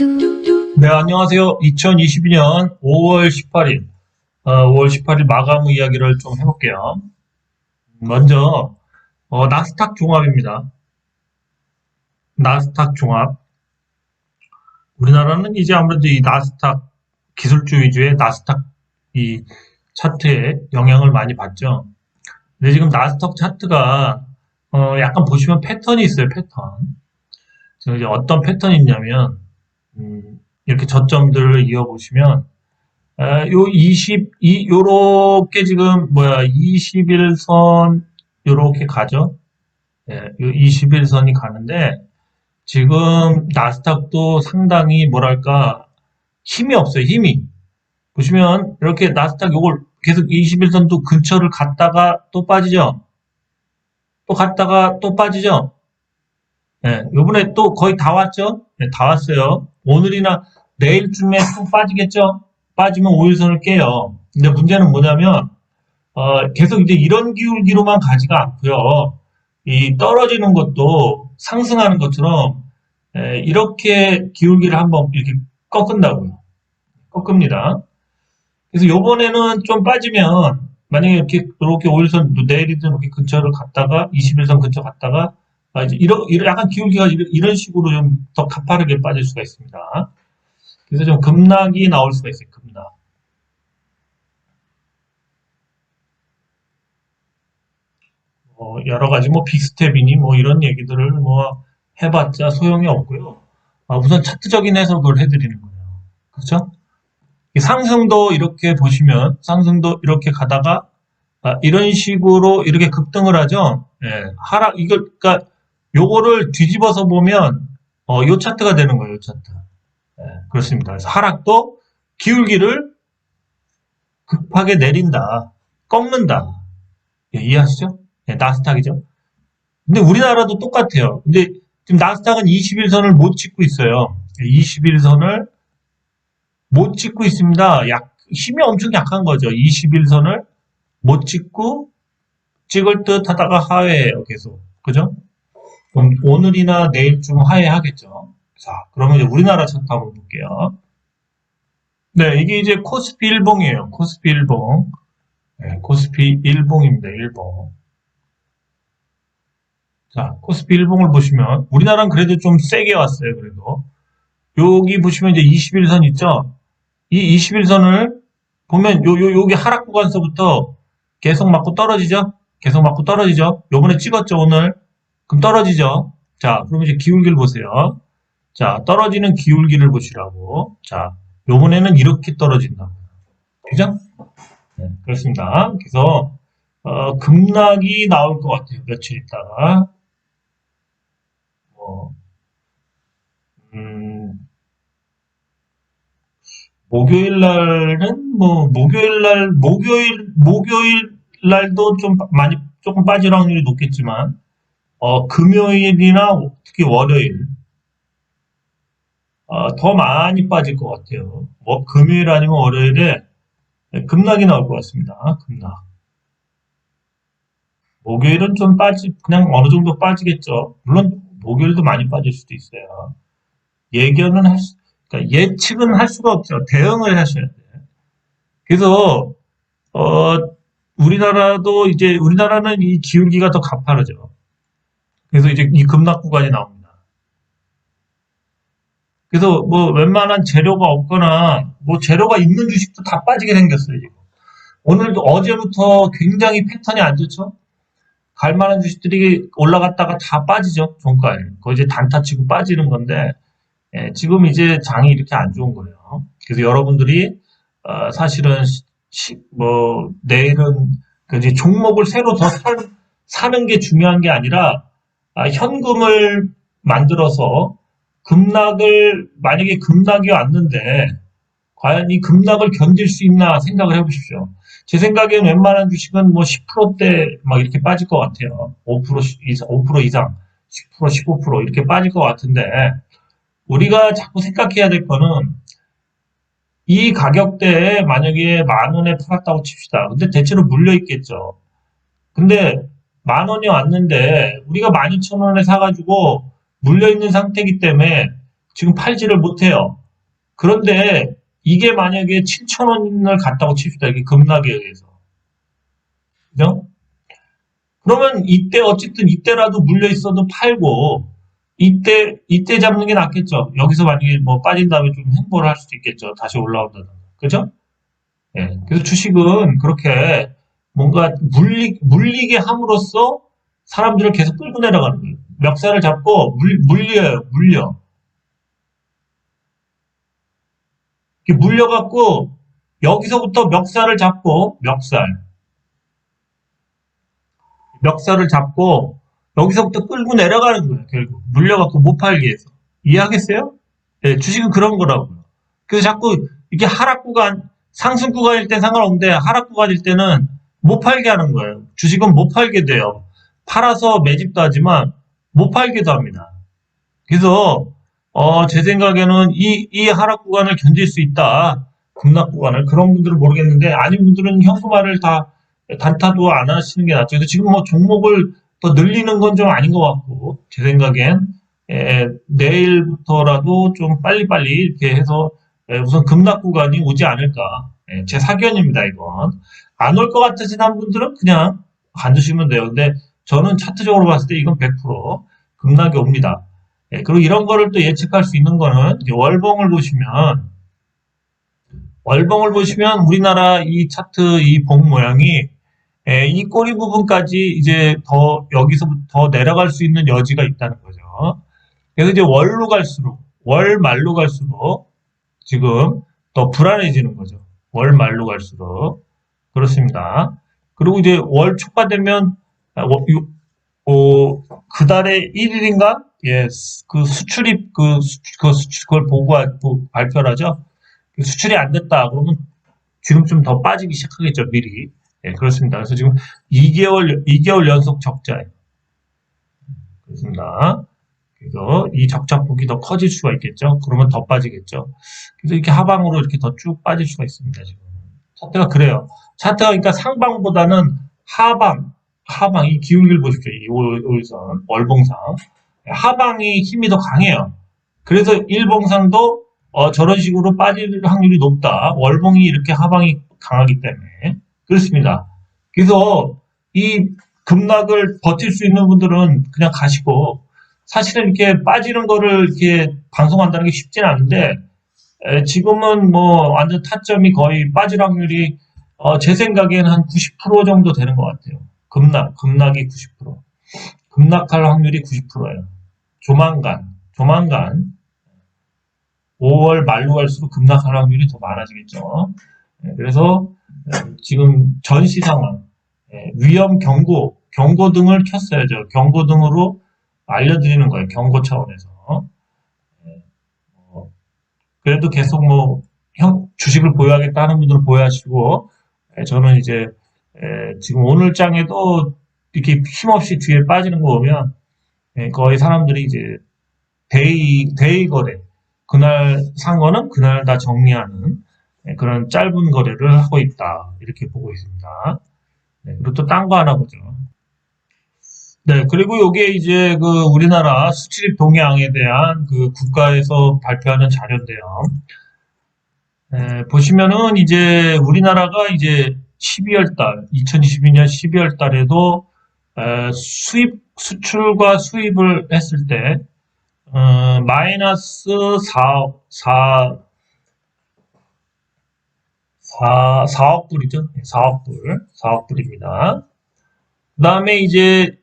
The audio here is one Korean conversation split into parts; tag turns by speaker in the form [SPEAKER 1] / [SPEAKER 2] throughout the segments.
[SPEAKER 1] 네, 안녕하세요. 2022년 5월 18일, 어, 5월 18일 마감 후 이야기를 좀 해볼게요. 먼저, 어, 나스닥 종합입니다. 나스닥 종합. 우리나라는 이제 아무래도 이 나스닥 기술주 위주의 나스닥 이 차트에 영향을 많이 받죠. 근데 지금 나스닥 차트가, 어, 약간 보시면 패턴이 있어요, 패턴. 지금 이제 어떤 패턴이 있냐면, 음, 이렇게 저점들을 이어보시면 아, 요 20, 이, 요렇게 지금 뭐야 21선 요렇게 가죠. 예, 요 21선이 가는데 지금 나스닥도 상당히 뭐랄까 힘이 없어요. 힘이 보시면 이렇게 나스닥 요걸 계속 21선도 근처를 갔다가 또 빠지죠. 또 갔다가 또 빠지죠. 예, 요번에 또 거의 다 왔죠? 네, 다 왔어요. 오늘이나 내일쯤에 또 빠지겠죠? 빠지면 5일선을 깨요. 근데 문제는 뭐냐면, 어, 계속 이제 이런 기울기로만 가지가 않고요. 이 떨어지는 것도 상승하는 것처럼, 에, 이렇게 기울기를 한번 이렇게 꺾은다고요. 꺾습니다. 그래서 요번에는 좀 빠지면, 만약에 이렇게, 이렇게 5일선, 내일이든 이렇게 근처를 갔다가, 21선 근처 갔다가, 아, 이제 이런, 이런 약간 기울기가 이런, 식으로 좀 더 가파르게 빠질 수가 있습니다. 그래서 좀 급락이 나올 수가 있어요. 급락. 어, 여러 가지 뭐 빅스텝이니 뭐 이런 얘기들을 뭐 해봤자 소용이 없고요. 아, 우선 차트적인 해석을 해드리는 거예요. 그렇죠? 이 상승도 이렇게 보시면 상승도 이렇게 가다가 아, 이런 식으로 이렇게 급등을 하죠. 예, 하락 이걸 그러니까 요거를 뒤집어서 보면 어, 요 차트가 되는 거예요. 요 차트. 예, 그렇습니다. 그래서 하락도 기울기를 급하게 내린다. 꺾는다. 예, 이해하시죠? 예, 나스닥이죠. 근데 우리나라도 똑같아요. 근데 지금 나스닥은 21선을 못 찍고 있어요. 21선을 못 찍고 있습니다. 약, 힘이 엄청 약한 거죠. 21선을 못 찍고 찍을 듯 하다가 하회해요. 계속. 그죠? 오늘이나 내일쯤 하회하겠죠. 자, 그러면 이제 우리나라 차트 한번 볼게요. 네, 이게 이제 코스피 일봉이에요. 코스피 일봉. 네, 코스피 일봉입니다. 일봉. 자, 코스피 일봉을 보시면 우리나라는 그래도 좀 세게 왔어요. 그래도 여기 보시면 이제 21선 있죠. 이 21선을 보면 요, 요, 요게 하락 구간서부터 계속 맞고 떨어지죠. 계속 맞고 떨어지죠. 요번에 찍었죠, 오늘. 그럼 떨어지죠. 자, 그럼 이제 기울기를 보세요. 자, 떨어지는 기울기를 보시라고. 자, 요번에는 이렇게 떨어진다. 그죠? 네, 그렇습니다. 그래서, 어, 급락이 나올 것 같아요. 며칠 있다가. 뭐, 음, 목요일 날은 뭐, 목요일 날, 목요일, 목요일 날도 좀 많이, 조금 빠질 확률이 높겠지만, 어, 금요일이나 특히 월요일, 어, 더 많이 빠질 것 같아요. 뭐, 금요일 아니면 월요일에 급락이 나올 것 같습니다. 급락. 목요일은 좀 빠지, 그냥 어느 정도 빠지겠죠. 물론, 목요일도 많이 빠질 수도 있어요. 예견은 할 수, 그러니까 예측은 할 수가 없죠. 대응을 하셔야 돼요. 그래서, 어, 우리나라도 이제, 우리나라는 이 기울기가 더 가파르죠. 그래서 이제 이 급락 구간이 나옵니다. 그래서 뭐 웬만한 재료가 없거나 뭐 재료가 있는 주식도 다 빠지게 생겼어요, 지금. 오늘도 어제부터 굉장히 패턴이 안 좋죠? 갈 만한 주식들이 올라갔다가 다 빠지죠, 종가에. 그거 이제 단타 치고 빠지는 건데, 예, 지금 이제 장이 이렇게 안 좋은 거예요. 그래서 여러분들이, 어, 사실은, 시- 뭐, 내일은, 그 이제 종목을 새로 더 사, 사는 게 중요한 게 아니라, 아, 현금을 만들어서 급락을 만약에 급락이 왔는데 과연 이 급락을 견딜 수 있나 생각을 해보십시오. 제 생각엔 웬만한 주식은 뭐 10%대 막 이렇게 빠질 것 같아요. 5% 이상, 5% 이상, 10%, 15% 이렇게 빠질 것 같은데 우리가 자꾸 생각해야 될 거는 이 가격대에 만약에 만 원에 팔았다고 칩시다. 근데 대체로 물려 있겠죠. 근데 만 원이 왔는데 우리가 12,000원에 사가지고 물려 있는 상태이기 때문에 지금 팔지를 못해요. 그런데 이게 만약에 7천 원을 갔다고 칩시다. 이게 급락에 의해서. 그죠? 그러면 이때 어쨌든 이때라도 물려 있어도 팔고 이때 이때 잡는 게 낫겠죠. 여기서 만약에 뭐 빠진 다음에 좀 행보를 할 수도 있겠죠. 다시 올라온다든가. 그죠? 예. 그래서 주식은 그렇게 뭔가 물리, 물리게 함으로써 사람들을 계속 끌고 내려가는 거예요. 멱살을 잡고 물, 물려요, 물려. 이렇게 물려갖고 여기서부터 멱살을 잡고 멱살. 멱살을 잡고 여기서부터 끌고 내려가는 거예요, 결국. 물려갖고 못 팔게 해서. 이해하겠어요? 예, 주식은 그런 거라고요. 그래서 자꾸 이게 하락 구간, 상승 구간일 땐 상관없는데 하락 구간일 때는 못 팔게 하는 거예요. 주식은 못 팔게 돼요. 팔아서 매집도 하지만 못 팔기도 합니다. 그래서 어, 제 생각에는 이, 이 하락 구간을 견딜 수 있다. 급락 구간을. 그런 분들은 모르겠는데 아닌 분들은 현금화를 다 단타도 안 하시는 게 낫죠. 그래서 지금 뭐 종목을 더 늘리는 건 좀 아닌 것 같고 제 생각엔 에, 내일부터라도 좀 빨리빨리 이렇게 해서 에, 우선 급락 구간이 오지 않을까. 에, 제 사견입니다, 이건. 안 올 것 같으신 분들은 그냥 안 드시면 돼요. 근데 저는 차트적으로 봤을 때 이건 100% 급락이 옵니다. 예, 그리고 이런 거를 또 예측할 수 있는 거는 월봉을 보시면 월봉을 보시면 우리나라 이 차트 이 봉 모양이 예, 이 꼬리 부분까지 이제 더 여기서부터 내려갈 수 있는 여지가 있다는 거죠. 그래서 이제 월로 갈수록 월 말로 갈수록 지금 더 불안해지는 거죠. 월 말로 갈수록 그렇습니다. 그리고 이제 월 초가 되면 아, 워- 요- 어, 그 달에 1일인가? 예, 수- 그 수출입, 그, 수, 그 수출, 그걸 보고, 하죠. 그 수출이 안 됐다. 그러면 지금 좀 더 빠지기 시작하겠죠, 미리. 예, 그렇습니다. 그래서 지금 2개월, 2개월 연속 적자예요. 그렇습니다. 그래서 이 적자폭이 더 커질 수가 있겠죠. 그러면 더 빠지겠죠. 그래서 이렇게 하방으로 이렇게 더 쭉 빠질 수가 있습니다, 지금. 차트가 그래요. 차트가 그러니까 상방보다는 하방, 하방, 이 기울기를 보십시오. 이 올- 올선, 월봉상. 하방이 힘이 더 강해요. 그래서 일봉상도 어, 저런 식으로 빠질 확률이 높다. 월봉이 이렇게 하방이 강하기 때문에. 그렇습니다. 그래서 이 급락을 버틸 수 있는 분들은 그냥 가시고, 사실은 이렇게 빠지는 거를 이렇게 방송한다는 게 쉽지는 않은데, 에, 지금은 뭐 완전 타점이 거의 빠질 확률이 어, 제 생각에는 한 90% 정도 되는 것 같아요. 급락, 급락이 90%. 급락할 확률이 90%예요. 조만간, 조만간 5월 말로 갈수록 급락할 확률이 더 많아지겠죠. 예, 그래서 예, 지금 전시 상황, 예, 위험 경고, 경고등을 켰어요. 저 경고등으로 알려드리는 거예요. 경고 차원에서. 예, 어, 그래도 계속 뭐 형, 주식을 보유하겠다 하는 분들은 보유하시고, 예, 저는 이제 예, 지금 오늘 장에도 이렇게 힘없이 뒤에 빠지는 거 보면 예, 거의 사람들이 이제 데이 데이 거래 그날 산 거는 그날 다 정리하는 예, 그런 짧은 거래를 하고 있다 이렇게 보고 있습니다. 네, 그리고 또 딴 거 하나 보죠. 네, 그리고 요게 이제 그 우리나라 수출입 동향에 대한 그 국가에서 발표하는 자료인데요. 예, 보시면은 이제 우리나라가 이제 12월 달, 2022년 12월 달에도 에, 수입, 수출과 수입을 했을 때, 어, 마이너스 4, 4, 4, 4억 불이죠. 4억 불, 4억 불입니다. 그 다음에 이제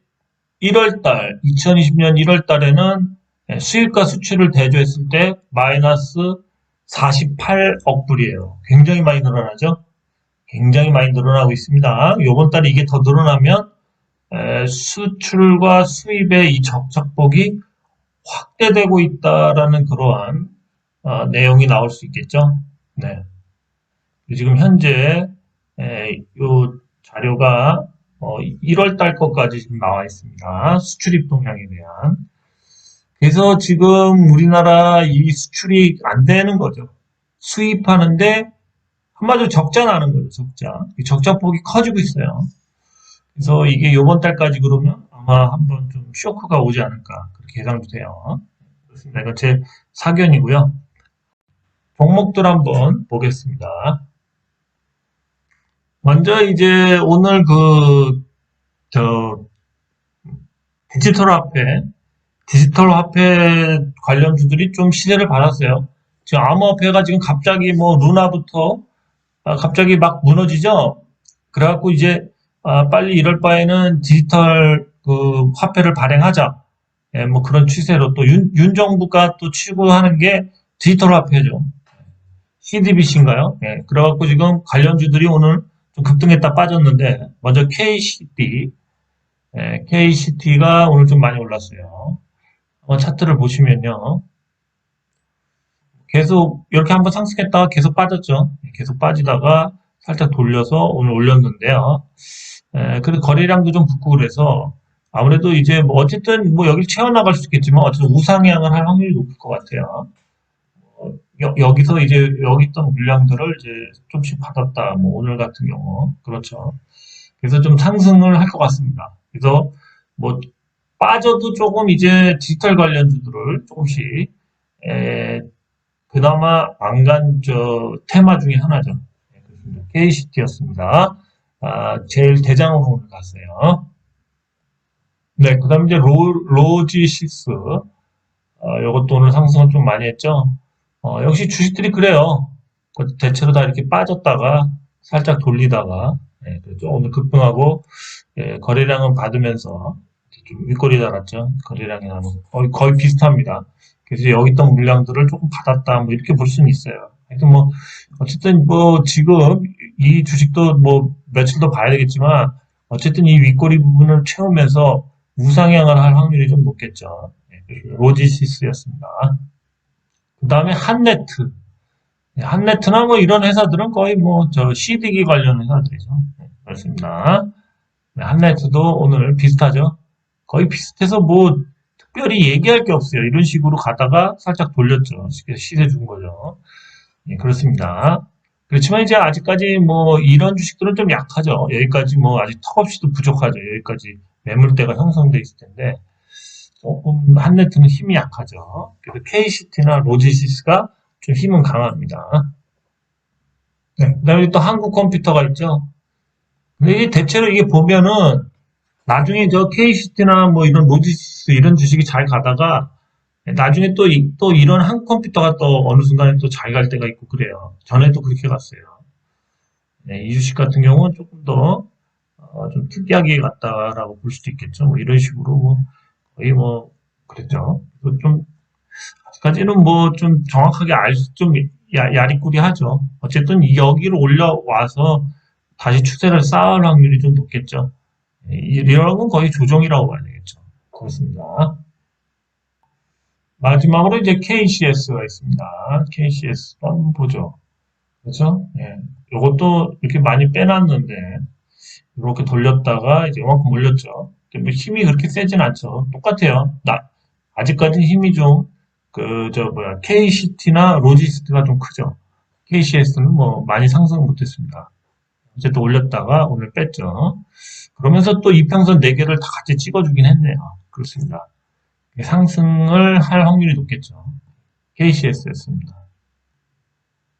[SPEAKER 1] 1월 달, 2020년 1월 달에는 예, 수입과 수출을 대조했을 때 마이너스 48억 불이에요. 굉장히 많이 늘어나죠? 굉장히 많이 늘어나고 있습니다. 이번 달에 이게 더 늘어나면 에, 수출과 수입의 이 적적폭이 확대되고 있다라는 그러한 어, 내용이 나올 수 있겠죠. 네. 지금 현재 에, 요 자료가 어, 1월 달 것까지 지금 나와 있습니다. 수출입 동향에 대한. 그래서 지금 우리나라 이 수출이 안 되는 거죠. 수입하는데 한마디로 적자 나는 거죠, 적자. 이 적자 폭이 커지고 있어요. 그래서 이게 이번 달까지 그러면 아마 한번 좀 쇼크가 오지 않을까 그렇게 예상도 돼요. 그렇습니다. 이거 제 사견이고요. 종목들 한번 보겠습니다. 먼저 이제 오늘 그, 저, 디지털 화폐, 디지털 화폐 관련주들이 좀 시대를 받았어요. 지금 암호화폐가 지금 갑자기 뭐 루나부터 아, 갑자기 막 무너지죠. 그래갖고 이제 아, 빨리 이럴 바에는 디지털 그 화폐를 발행하자. 예, 뭐 그런 추세로 또 윤, 윤 정부가 또 추구하는 게 디지털 화폐죠. CDBC인가요? 예, 그래갖고 지금 관련주들이 오늘 좀 급등했다 빠졌는데 먼저 KCT, 예, KCT가 오늘 좀 많이 올랐어요. 한번 차트를 보시면요. 계속 이렇게 한번 상승했다가 계속 빠졌죠. 계속 빠지다가 살짝 돌려서 오늘 올렸는데요. 에, 그리고 거래량도 좀 붙고 그래서 아무래도 이제 뭐 어쨌든 뭐 여기 채워나갈 수 있겠지만 어쨌든 우상향을 할 확률이 높을 것 같아요. 어, 여, 기서 이제 여기 있던 물량들을 이제 좀씩 받았다. 뭐 오늘 같은 경우 그렇죠. 그래서 좀 상승을 할 것 같습니다. 그래서 뭐 빠져도 조금 이제 디지털 관련주들을 조금씩 에, 그나마 안간 저 테마 중에 하나죠. 네. KCT였습니다. 아, 제일 대장으로 오늘 갔어요. 네, 그 다음 이제 로, 로지시스. 어, 이것도 오늘 상승을 좀 많이 했죠. 어, 역시 주식들이 그래요. 그 대체로 다 이렇게 빠졌다가 살짝 돌리다가 예. 오늘 급등하고 예, 거래량은 받으면서 좀 윗꼬리 달았죠. 거래량이 나는 거의, 거의 비슷합니다. 그래서 여기 있던 물량들을 조금 받았다 뭐 이렇게 볼 수는 있어요. 하여튼 뭐 어쨌든 뭐 지금 이 주식도 뭐 며칠 더 봐야 되겠지만 어쨌든 이 윗꼬리 부분을 채우면서 우상향을 할 확률이 좀 높겠죠. 네, 로지시스였습니다. 그 다음에 한네트. 네, 한네트나 뭐 이런 회사들은 거의 뭐 저 CD기 관련 회사들이죠. 네, 그렇습니다. 네, 한네트도 오늘 비슷하죠. 거의 비슷해서 뭐 특별히 얘기할 게 없어요. 이런 식으로 가다가 살짝 돌렸죠. 시세 준 거죠. 예, 그렇습니다. 그렇지만 이제 아직까지 뭐 이런 주식들은 좀 약하죠. 여기까지 뭐 아직 턱없이도 부족하죠. 여기까지 매물대가 형성돼 있을 텐데 조금 한네트는 힘이 약하죠. 그래서 KCT나 로지시스가 좀 힘은 강합니다. 네, 그 다음에 또 한국 컴퓨터가 있죠. 근데 이게 대체로 이게 보면은 나중에 저 KCT나 뭐 이런 로지스 이런 주식이 잘 가다가 나중에 또, 이, 또 이런 한 컴퓨터가 또 어느 순간에 또 잘 갈 때가 있고 그래요. 전에도 그렇게 갔어요. 네, 이 주식 같은 경우는 조금 더, 어, 좀 특이하게 갔다라고 볼 수도 있겠죠. 뭐 이런 식으로 뭐, 거의 뭐, 그랬죠. 좀, 아직까지는 뭐 좀 정확하게 알 수, 좀 야리꾸리 하죠. 어쨌든 여기로 올려와서 다시 추세를 쌓을 확률이 좀 높겠죠. 이런 건 거의 조정이라고 봐야 되겠죠. 그렇습니다. 마지막으로 이제 KCS가 있습니다. KCS 한번 보죠. 그렇죠? 예. 이것도 이렇게 많이 빼놨는데 이렇게 돌렸다가 이제 이만큼 올렸죠. 뭐 힘이 그렇게 세진 않죠. 똑같아요. 나 아직까지는 힘이 좀 그 저 뭐야 KCT나 로지스트가 좀 크죠. KCS는 뭐 많이 상승 못했습니다. 어쨌든 올렸다가 오늘 뺐죠. 그러면서 또 이평선 4개를 다 같이 찍어주긴 했네요. 그렇습니다. 상승을 할 확률이 높겠죠. KCS였습니다.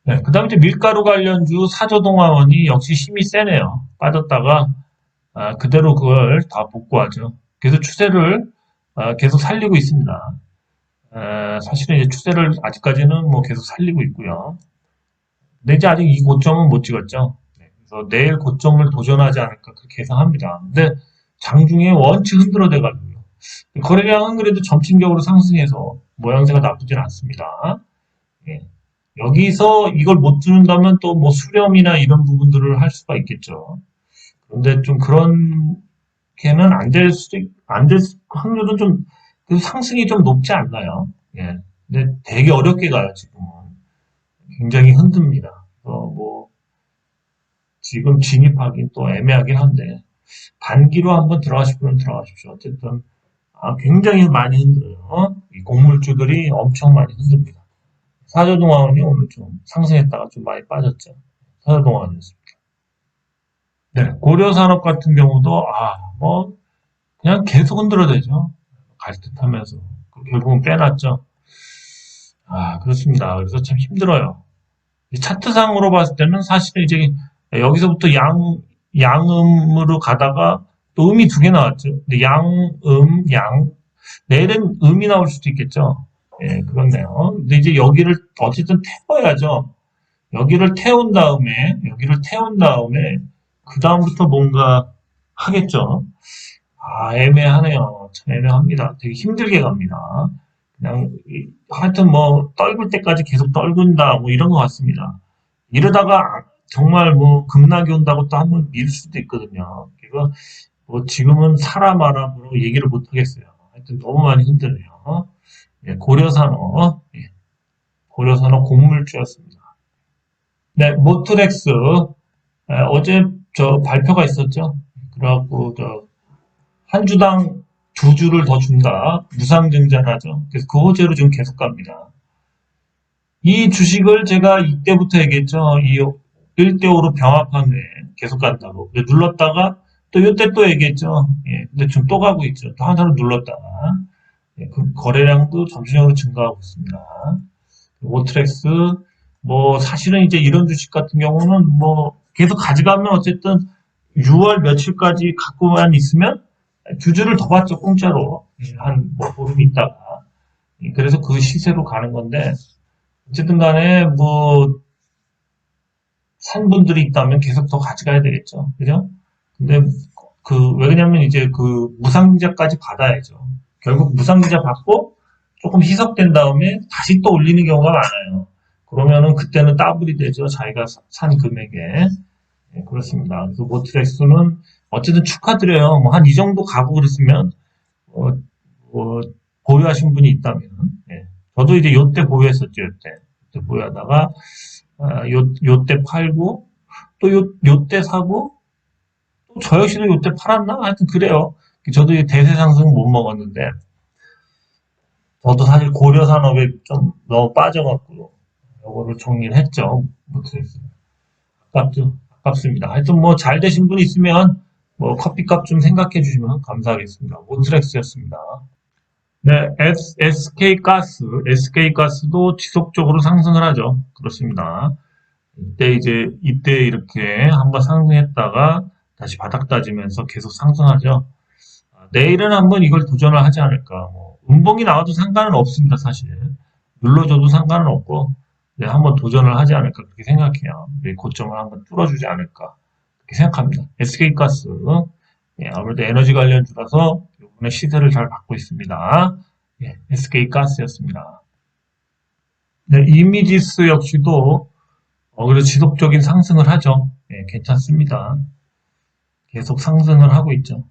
[SPEAKER 1] 네, 그 다음에 밀가루 관련주 사조동화원이 역시 힘이 세네요. 빠졌다가 아, 그대로 그걸 다 복구하죠. 그래서 추세를 아, 계속 살리고 있습니다. 아, 사실은 이제 추세를 아직까지는 뭐 계속 살리고 있고요. 근데 이제 아직 이 고점은 못 찍었죠. 그래서 내일 고점을 도전하지 않을까 그렇게 예상합니다. 근데 장중에 원치 흔들어 대가지고요. 거래량은 그래도 점진적으로 상승해서 모양새가 나쁘진 않습니다. 예. 여기서 이걸 못 주는다면 또 뭐 수렴이나 이런 부분들을 할 수가 있겠죠. 그런데 좀 그런 게는 안 될 수도, 안될 확률은 좀, 그 상승이 좀 높지 않나요? 예. 근데 되게 어렵게 가요, 지금은. 굉장히 흔듭니다. 어, 뭐, 지금 진입하긴 또 애매하긴 한데 단기로 한번 들어가실 분은 들어가십시오. 어쨌든 아, 굉장히 많이 흔들어요. 이 곡물주들이 엄청 많이 흔듭니다. 사조동화원이 오늘 좀 상승했다가 좀 많이 빠졌죠. 사조동화원이었습니다. 네, 고려산업 같은 경우도 아, 뭐 그냥 계속 흔들어대죠. 갈 듯하면서 결국은 빼놨죠. 아, 그렇습니다. 그래서 참 힘들어요. 이 차트상으로 봤을 때는 사실은 이제 여기서부터 양, 양음으로 가다가 또 음이 두 개 나왔죠. 근데 양 음, 양. 내일은 음이 나올 수도 있겠죠. 예, 그렇네요. 근데 이제 여기를 어쨌든 태워야죠. 여기를 태운 다음에, 여기를 태운 다음에, 그 다음부터 뭔가 하겠죠. 아, 애매하네요. 참 애매합니다. 되게 힘들게 갑니다. 그냥, 이- 하여튼 뭐, 떨굴 때까지 계속 떨군다, 뭐 이런 것 같습니다. 이러다가 정말 뭐, 급락이 온다고 또 한번 밀 수도 있거든요. 그래서 뭐, 지금은 사람아람으로 얘기를 못 하겠어요. 하여튼 너무 많이 힘드네요. 예, 고려산업, 예, 고려산업 곡물주였습니다. 네, 모트렉스, 에, 어제 저 발표가 있었죠. 그래갖고, 저, 한 주당 두 주를 더 준다. 무상증자라죠. 그래서 그 호재로 지금 계속 갑니다. 이 주식을 제가 이때부터 얘기했죠. 이 1대5로 병합한 후에 계속 간다고. 눌렀다가 또 이때 또 얘기했죠. 예, 근데 지금 또 가고 있죠. 또 하나로 눌렀다가. 예, 그 거래량도 점진적으로 증가하고 있습니다. 오트렉스, 뭐, 사실은 이제 이런 주식 같은 경우는 뭐, 계속 가져가면 어쨌든 6월 며칠까지 갖고만 있으면 주주를 더 받죠, 공짜로. 한, 뭐, 보름 있다가. 예, 그래서 그 시세로 가는 건데, 어쨌든 간에 뭐, 산 분들이 있다면 계속 더 가져가야 되겠죠. 그죠? 근데 그, 왜 그러냐면 이제 그 무상증자까지 받아야죠. 결국 무상증자 받고 조금 희석된 다음에 다시 또 올리는 경우가 많아요. 그러면은 그때는 더블이 되죠. 자기가 사- 산 금액에. 예, 그렇습니다. 그래서 모트렉스는 어쨌든 축하드려요. 뭐 한 이 정도 가고 그랬으면, 어, 뭐, 보유하신 분이 있다면, 예. 저도 이제 요때 보유했었죠, 요때. 요때 보유하다가, 아, 요, 요때 팔고, 또 요, 요때 사고, 또 저 역시도 요때 팔았나? 하여튼 그래요. 저도 이 대세 상승 못 먹었는데, 저도 사실 고려 산업에 좀 너무 빠져갖고, 요거를 정리를 했죠. 아깝죠. 아깝습니다. 하여튼 뭐 잘 되신 분 있으면, 뭐 커피값 좀 생각해 주시면 감사하겠습니다. 모트렉스였습니다. 네, SK가스, SK가스도 지속적으로 상승을 하죠. 그렇습니다. 이때 이제, 이때 이렇게 한번 상승했다가 다시 바닥 다지면서 계속 상승하죠. 아, 내일은 한번 이걸 도전을 하지 않을까. 뭐, 음봉이 나와도 상관은 없습니다, 사실. 눌러줘도 상관은 없고, 네, 한번 도전을 하지 않을까, 그렇게 생각해요. 네, 고점을 한번 뚫어주지 않을까, 그렇게 생각합니다. SK가스, 예, 아무래도 에너지 관련주라서 이번에 시세를 잘 받고 있습니다. 예, SK가스였습니다. 네, 이미지스 역시도 어, 그래도 지속적인 상승을 하죠. 예, 괜찮습니다. 계속 상승을 하고 있죠.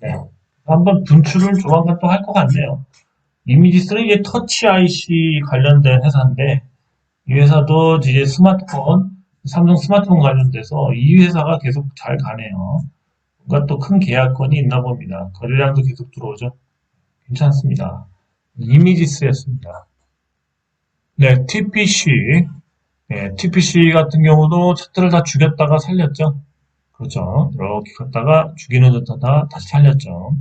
[SPEAKER 1] 네, 한번 분출을 조만간 또 할 것 같네요. 이미지스는 이제 터치 IC 관련된 회사인데 이 회사도 이제 스마트폰, 삼성 스마트폰 관련돼서 이 회사가 계속 잘 가네요. 뭔가 또 큰 계약건이 있나 봅니다. 거래량도 계속 들어오죠. 괜찮습니다. 이미지스였습니다. 네, TPC. 네, TPC 같은 경우도 차트를 다 죽였다가 살렸죠. 그렇죠. 이렇게 갔다가 죽이는 듯 하다 다시 살렸죠.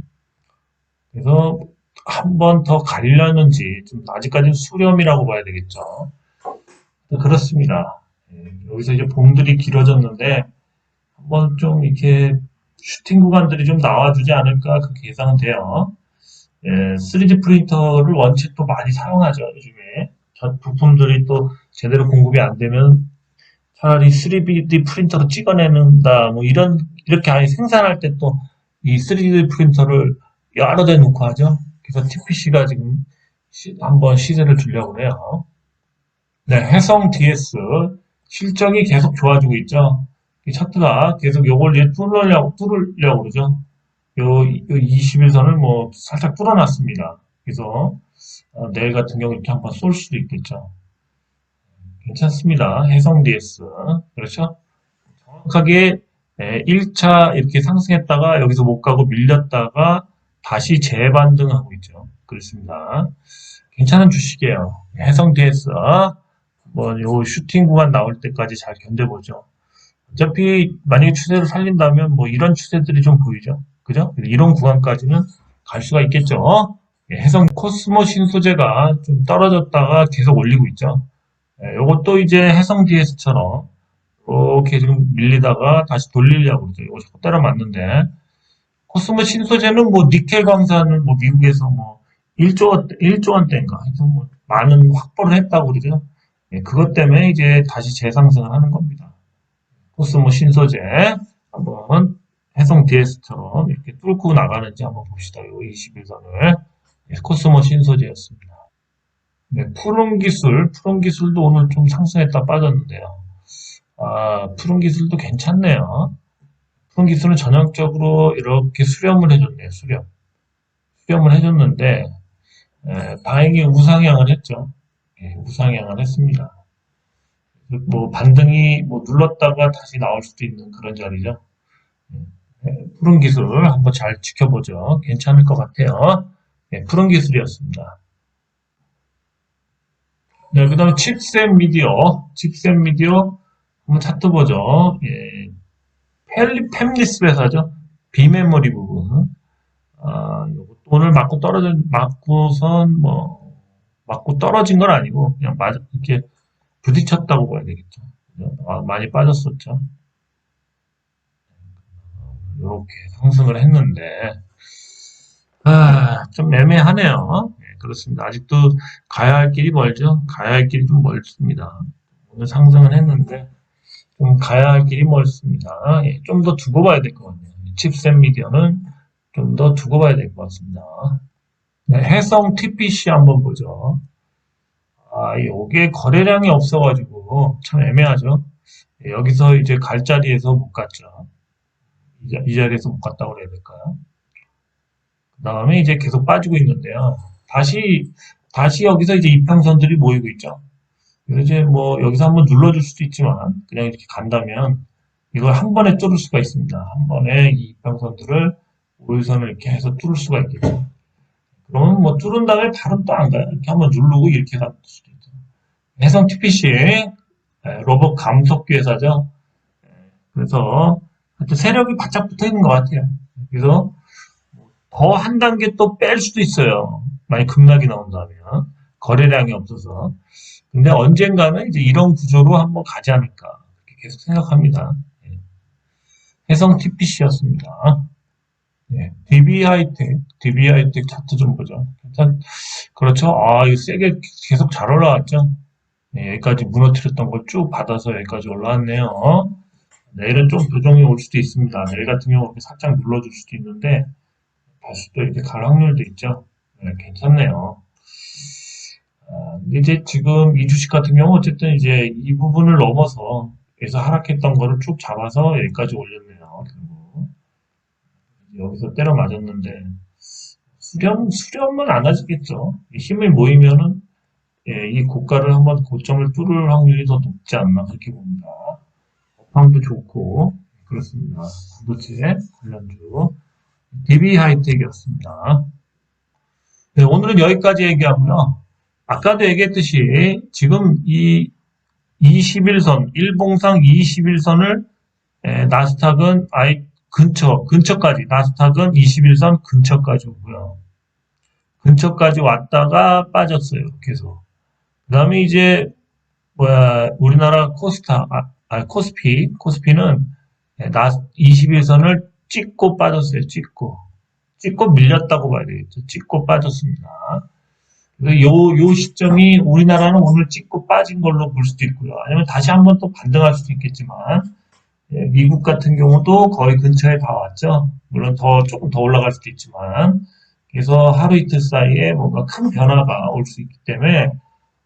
[SPEAKER 1] 그래서 한 번 더 가려는지, 좀 아직까지는 수렴이라고 봐야 되겠죠. 그렇습니다. 예, 여기서 이제 봉들이 길어졌는데, 한번 좀 이렇게 슈팅 구간들이 좀 나와주지 않을까 그렇게 예상은 돼요. 예, 3D 프린터를 원체 또 많이 사용하죠, 요즘에. 저 부품들이 또 제대로 공급이 안 되면 차라리 3D 프린터로 찍어내는다, 뭐 이런, 이렇게 아예 생산할 때 또 이 3D 프린터를 여러 대 놓고 하죠. 그래서 TPC가 지금 시- 한번 시세를 주려고 해요. 네, 해성 DS 실적이 계속 좋아지고 있죠. 이 차트가 계속 요걸 이제 뚫으려고, 뚫으려고 그러죠. 요, 요 21선을 뭐 살짝 뚫어놨습니다. 그래서 어, 내일 같은 경우 이렇게 한번 쏠 수도 있겠죠. 괜찮습니다. 해성 DS. 그렇죠? 정확하게 1차 이렇게 상승했다가 여기서 못 가고 밀렸다가 다시 재반등하고 있죠. 그렇습니다. 괜찮은 주식이에요. 해성 DS. 뭐, 요 슈팅 구간 나올 때까지 잘 견뎌보죠. 어차피 만약에 추세를 살린다면 뭐 이런 추세들이 좀 보이죠. 그죠? 이런 구간까지는 갈 수가 있겠죠. 예, 해성 코스모 신소재가 좀 떨어졌다가 계속 올리고 있죠. 예, 요것도 이제 해성 DS처럼 이렇게 지금 밀리다가 다시 돌리려고 그러죠. 이거 자꾸 때려 맞는데 코스모 신소재는 뭐 니켈 광산을 뭐 미국에서 뭐 1조 원, 1조 원대인가 하여튼 뭐 많은 확보를 했다고 그러죠. 예, 그것 때문에 이제 다시 재상승을 하는 겁니다. 코스모 신소재 한번 해성 DS처럼 이렇게 뚫고 나가는지 한번 봅시다. 요 21선을 예, 코스모 신소재였습니다. 네, 푸른 기술, 푸른 기술도 오늘 좀 상승했다 빠졌는데요. 아, 푸른 기술도 괜찮네요. 기술은 전형적으로 이렇게 수렴을 해줬네요. 수렴. 수렴을 해줬는데 에, 다행히 우상향을 했죠. 예, 우상향을 했습니다. 뭐 반등이 뭐 눌렀다가 다시 나올 수도 있는 그런 자리죠. 예, 푸른 기술 한번 잘 지켜보죠. 괜찮을 것 같아요. 예, 푸른 기술이었습니다. 네, 그 다음에 칩셋 미디어, 칩셋 미디어 한번 차트 보죠. 예, 펠리 팸리스 회사죠. 비메모리 부분. 아, 오늘 맞고 떨어진, 맞고선 뭐, 맞고 떨어진 건 아니고, 그냥 맞, 이렇게 부딪혔다고 봐야 되겠죠. 아, 많이 빠졌었죠. 이렇게 상승을 했는데, 아, 좀 애매하네요. 예, 그렇습니다. 아직도 가야 할 길이 멀죠? 가야 할 길이 좀 멀습니다. 오늘 상승을 했는데, 좀 가야 할 길이 멀습니다. 예, 좀 더 두고 봐야 될 것 같네요. 칩셋 미디어는 좀 더 두고 봐야 될 것 같습니다. 네, 해성 TPC 한번 보죠. 아, 요게 거래량이 없어가지고 참 애매하죠. 예, 여기서 이제 갈 자리에서 못 갔죠. 이, 자리에서 못 갔다고 그래야 될까요? 그 다음에 이제 계속 빠지고 있는데요. 다시, 다시 여기서 이제 이평선들이 모이고 있죠. 이제 뭐 여기서 한번 눌러줄 수도 있지만 그냥 이렇게 간다면 이걸 한 번에 뚫을 수가 있습니다. 한 번에 이 이평선들을 5일선을 이렇게 해서 뚫을 수가 있겠죠. 그러면 뭐 뚫은 다음에 바로 또 안 가요. 이렇게 한번 누르고 이렇게 갈 수도 있죠. 해성 TPC 에, 로봇 감속기 회사죠. 에, 그래서 하여튼 세력이 바짝 붙어 있는 것 같아요. 그래서 더 한 단계 또 뺄 수도 있어요. 많이 급락이 나온다면 거래량이 없어서. 근데 언젠가는 이제 이런 구조로 한번 가지 않을까 그렇게 계속 생각합니다. 예. 해성 TPC였습니다. 예. DB 하이텍, DB 하이텍 차트 좀 보죠. 일단 그렇죠. 아, 이거 세게 계속 잘 올라왔죠. 예, 여기까지 무너뜨렸던 걸 쭉 받아서 여기까지 올라왔네요. 내일은 좀 조정이 올 수도 있습니다. 내일 같은 경우 살짝 눌러줄 수도 있는데 다시 또 이렇게 갈 확률도 있죠. 네, 괜찮네요. 아, 근데 이제 지금 이 주식 같은 경우 어쨌든 이제 이 부분을 넘어서 그래서 하락했던 거를 쭉 잡아서 여기까지 올렸네요. 결국 여기서 때려 맞았는데 수렴 수렴은 안 하시겠죠. 이 힘이 모이면은 예, 이 고가를 한번 고점을 뚫을 확률이 더 높지 않나 그렇게 봅니다. 업황도 좋고 그렇습니다. 반도체 관련주 DB 하이텍이었습니다. 네, 오늘은 여기까지 얘기하고요. 아까도 얘기했듯이 지금 이 21선, 일봉상 21선을 나스닥은 아예 근처, 근처까지, 나스닥은 21선 근처까지 오고요. 근처까지 왔다가 빠졌어요. 계속. 그 다음에 이제, 뭐야, 우리나라 코스타, 아, 아, 코스피, 코스피는 나 21선을 찍고 빠졌어요. 찍고. 찍고 밀렸다고 봐야 되겠죠. 찍고 빠졌습니다. 요, 요 시점이 우리나라는 오늘 찍고 빠진 걸로 볼 수도 있고요. 아니면 다시 한번 또 반등할 수도 있겠지만, 예, 미국 같은 경우도 거의 근처에 다 왔죠. 물론 더, 조금 더 올라갈 수도 있지만, 그래서 하루 이틀 사이에 뭔가 큰 변화가 올 수 있기 때문에,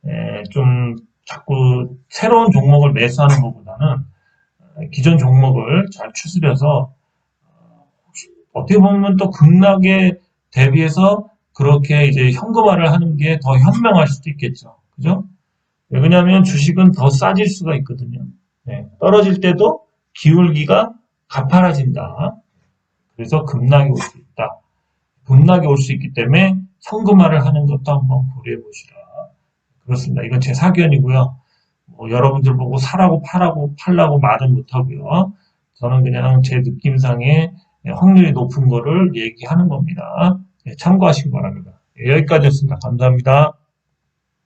[SPEAKER 1] 예, 좀 자꾸 새로운 종목을 매수하는 것보다는 어, 기존 종목을 잘 추스려서 어떻게 보면 또 급락에 대비해서 그렇게 이제 현금화를 하는 게 더 현명할 수도 있겠죠. 그죠? 네, 왜냐하면 주식은 더 싸질 수가 있거든요. 네, 떨어질 때도 기울기가 가파라진다. 그래서 급락이 올 수 있다. 급락이 올 수 있기 때문에 현금화를 하는 것도 한번 고려해 보시라. 그렇습니다. 이건 제 사견이고요. 뭐 여러분들 보고 사라고 팔라고 팔라고 말은 못하고요. 저는 그냥 제 느낌상에 확률이 높은 거를 얘기하는 겁니다. 예, 참고하시기 바랍니다. 예, 여기까지였습니다. 감사합니다.